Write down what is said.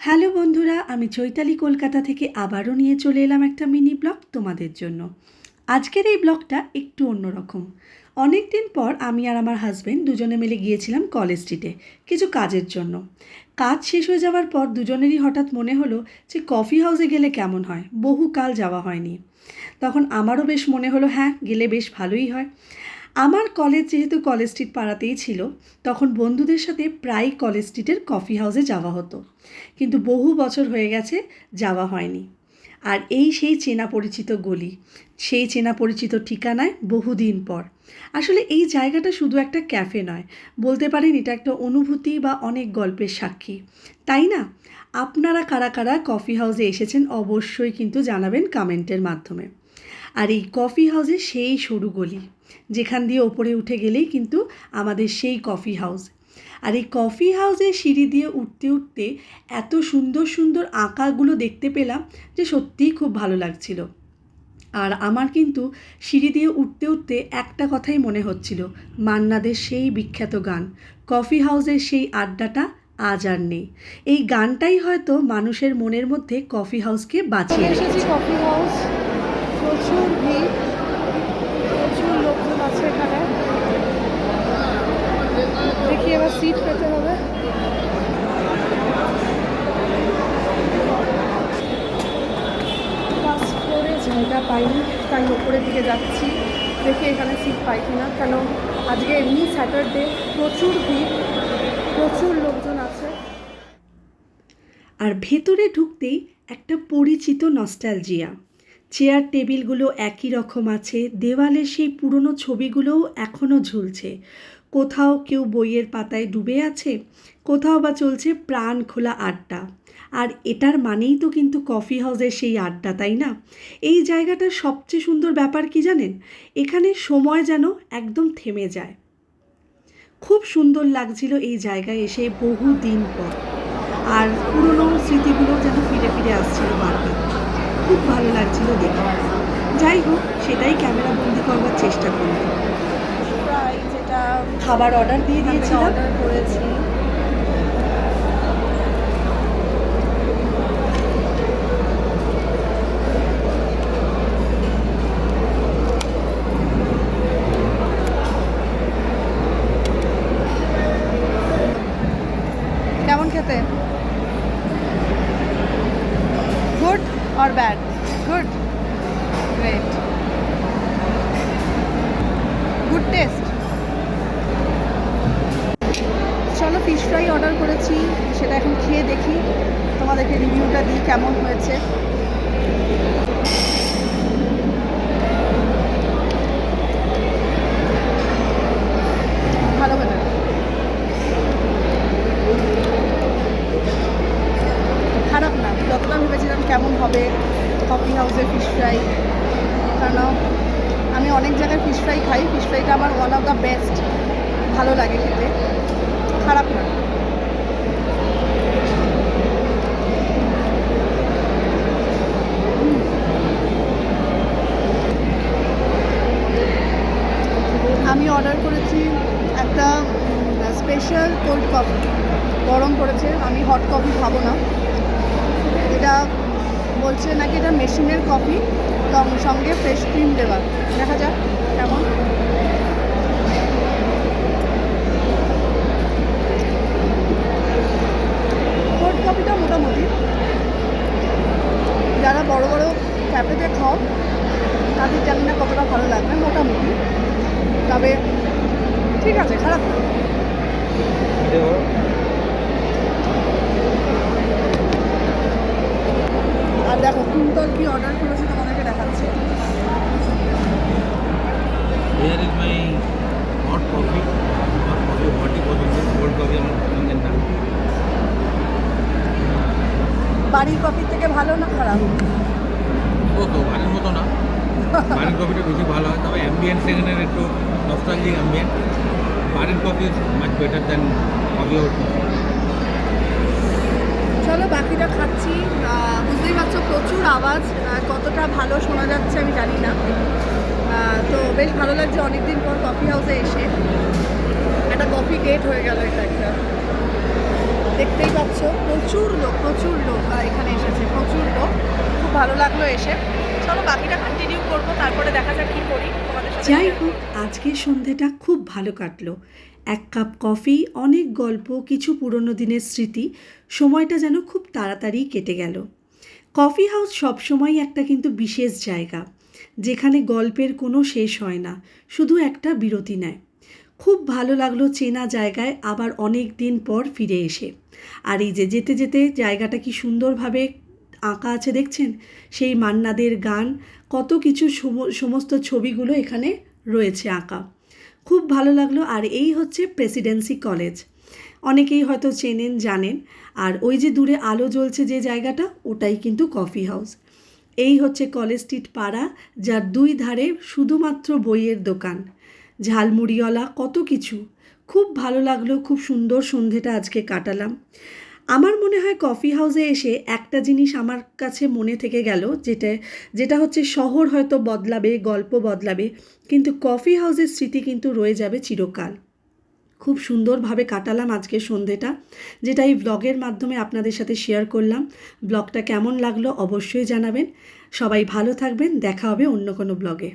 Hello বন্ধুরা, আমি চৈতালি কলকাতা থেকে আবারও নিয়ে চলে এলাম একটা মিনি ব্লগ তোমাদের জন্য। আজকের এই ব্লগটা একটু অন্যরকম। অনেক দিন পর আমি আর আমার হাজব্যান্ড দুজনে মিলে গিয়েছিলাম কলেজ স্ট্রিটে কিছু কাজের জন্য। কাজ শেষ হয়ে যাওয়ার পর দুজনেরই হঠাৎ মনে হলো যে কফি হাউসে গেলে কেমন হয় বহু কাল যাওয়া হয়নি। তখন আমারও বেশ মনে হলো হ্যাঁ গেলে বেশ ভালোই হয়। আমার কলেজ যেহেতু কলেজ স্ট্রিট পাড়াতেই ছিল, তখন বন্ধুদের সাথে প্রায় কলেজ স্ট্রিটের কফি হাউসে যাওয়া হতো। কিন্তু বহু বছর হয়ে গেছে যাওয়া হয়নি। আর এই সেই চেনা পরিচিত গলি, সেই চেনা পরিচিত ঠিকানায় বহুদিন পর। আসলে এই জায়গাটা শুধু একটা ক্যাফে নয়, বলতে পারেন এটা একটা অনুভূতি বা অনেক গল্পের সাক্ষী। তাই না? আপনারা কারা কারা কফি হাউসে এসেছেন অবশ্যই কিন্তু জানাবেন কমেন্টের মাধ্যমে। আর এই কফি হাউসে সেই সরু গলি, যেখান দিয়ে ওপরে উঠে গেলেই কিন্তু আমাদের সেই কফি হাউস। আর এই কফি হাউসে সিঁড়ি দিয়ে উঠতে উঠতে এত সুন্দর সুন্দর আঁকাগুলো দেখতে পেলাম যে সত্যিই খুব ভালো লাগছিল। আর আমার কিন্তু সিঁড়ি দিয়ে উঠতে উঠতে একটা কথাই মনে হচ্ছিল, মান্নাদের সেই বিখ্যাত গান, কফি হাউসের সেই আড্ডাটা আজ আর নেই। এই গানটাই হয়তো মানুষের মনের মধ্যে কফি হাউসকে বাঁচিয়ে রেখেছে। Coffee house. প্রচুর ভিড়, প্রচুর লোকজন আছে এখানে। দেখি এবার সিট পেতে হবে। জায়গা পাইনি, তাই ওপরের দিকে যাচ্ছি। দেখি এখানে সিট পাই কিনা, কেন আজকে এমনি স্যাটারডে প্রচুর ভিড়, প্রচুর লোকজন আছে। আর ভেতরে ঢুকতেই একটা পরিচিত নস্টালজিয়া চেয়ার টেবিলগুলো একই রকম আছে দেওয়ালে সেই পুরনো ছবিগুলোও এখনও ঝুলছে। কোথাও কেউ বইয়ের পাতায় ডুবে আছে, কোথাও বা চলছে প্রাণ খোলা আড্ডা। আর এটার মানেই তো কিন্তু কফি হাউসের সেই আড্ডা, তাই না? এই জায়গাটার সবচেয়ে সুন্দর ব্যাপার কি জানেন? এখানে সময় যেন একদম থেমে যায়। খুব সুন্দর লাগছিল এই জায়গায় এসে বহু দিন পর। আর পুরনো স্মৃতিগুলো যেন ফিরে ফিরে আসছিল বারবার। খুব ভালো লাগছিল দেখে। যাই হোক সেটাই ক্যামেরা বন্দি করবার চেষ্টা করলাম। ফ্রাই যেটা খাবার অর্ডার দিয়ে দিয়েছি অর্ডার করেছি। কেমন খেতে? Good bad? Bad good Good taste চলো ফিশ ফ্রাই অর্ডার করেছি, সেটা এখন খেয়ে দেখি। তোমাদেরকে রিভিউটা দিই কেমন হয়েছে ভালো হবে খারাপ না যতটা ভেবেছিলাম কেমন হবে কফি হাউসের ফিশ ফ্রাই কারণ আমি অনেক জায়গায় ফিশ ফ্রাই খাই ফিশ ফ্রাইটা আমার ওয়ান অফ দ্য বেস্ট ভালো লাগে খেতে। খারাপ না। আমি অর্ডার করেছি একটা স্পেশাল কোল্ড কফি গরম করেছে আমি হট কফি খাব না। এটা বলছে নাকি এটা মেশিনের কফি সঙ্গে ফ্রেশ ক্রিম দেওয়া। দেখা যাক, কেমন? কোল্ড কফিটা মোটামুটি। যারা বড় বড় ক্যাফেতে খাও, তাদের জানি না কতটা ভালো লাগবে, মোটামুটি। তবে, ঠিক আছে, খারাপ না আর দেখো কুন্তল কি অর্ডার করেছে তোমাদেরকে দেখাচ্ছে Here is my hot coffee. Hot coffee, hot ই পছন্দ কোল্ড কফি আমার পছন্দের না। বাড়ির কফির থেকে ভালো না খারাপ? ও তো বাড়ির মতো না। বাড়ির কফিটা বেশি ভালো হয় তবে অ্যাম্বিয়েন্স এখানের একটু নস্টালজিক অ্যাম্বিয়েন্ট বাড়ির coffee is much better then coffee চলো বাকিটা খাচ্ছি। বুঝতেই পারছ প্রচুর আওয়াজ। কতটা ভালো শোনা যাচ্ছে আমি জানি না। তো বেশ ভালো লাগছে। অনেকদিন পর কফি হাউসে এসে। একটা কফি ডেট হয়ে গেল এটা একটা। দেখতেই পাচ্ছ প্রচুর লোক প্রচুর লোক এখানে এসেছে প্রচুর লোক। খুব ভালো লাগল এসে। চলো বাকিটা কন্টিনিউ করব তারপরে দেখা যাক কী করি। যাই হোক আজকের সন্ধেটা খুব ভালো কাটলো। এক কাপ কফি অনেক গল্প কিছু পুরনো দিনের স্মৃতি সময়টা যেন খুব তাড়াতাড়ি কেটে গেল। কফি হাউস সবসময় একটা কিন্তু বিশেষ জায়গা। যেখানে গল্পের কোনো শেষ হয় না, শুধু একটা বিরতি নেয়। খুব ভালো লাগল চেনা জায়গায় আবার অনেক দিন পর ফিরে এসে। আর এই যে যেতে যেতে জায়গাটা কি সুন্দরভাবে আঁকা আছে দেখছেন? সেই মান্নাদের গান, কত কিছু সম- সমস্ত ছবিগুলো এখানে রয়েছে আঁকা। খুব ভালো লাগল আর এই হচ্ছে প্রেসিডেন্সি কলেজ। অনেকেই হয়তো চেনেন, জানেন। আর ওই যে দূরে আলো জ্বলছে যে জায়গাটা, ওটাই কিন্তু কফি হাউস। এই হচ্ছে কলেজ স্ট্রিট পাড়া, যার দুই ধারে শুধুমাত্র বইয়ের দোকান। ঝালমুড়িওয়ালা কত কিছু। খুব ভালো লাগল, খুব সুন্দর সন্ধেটা আজকে কাটালাম। আমার মনে হয় কফি হাউসে এসে একটা জিনিস আমার কাছে মনে থেকে গেল, যেটা যেটা হচ্ছে শহর হয়তো বদলাবে, গল্প বদলাবে, কিন্তু কফি হাউসের স্মৃতি কিন্তু রয়ে যাবে চিরকাল। খুব সুন্দরভাবে কাটালাম আজকে সন্ধেটা, যেটা এই ব্লগের মাধ্যমে আপনাদের সাথে শেয়ার করলাম। ব্লগটা কেমন লাগল অবশ্যই জানাবেন। সবাই ভালো থাকবেন, দেখা হবে অন্য কোনো ব্লগে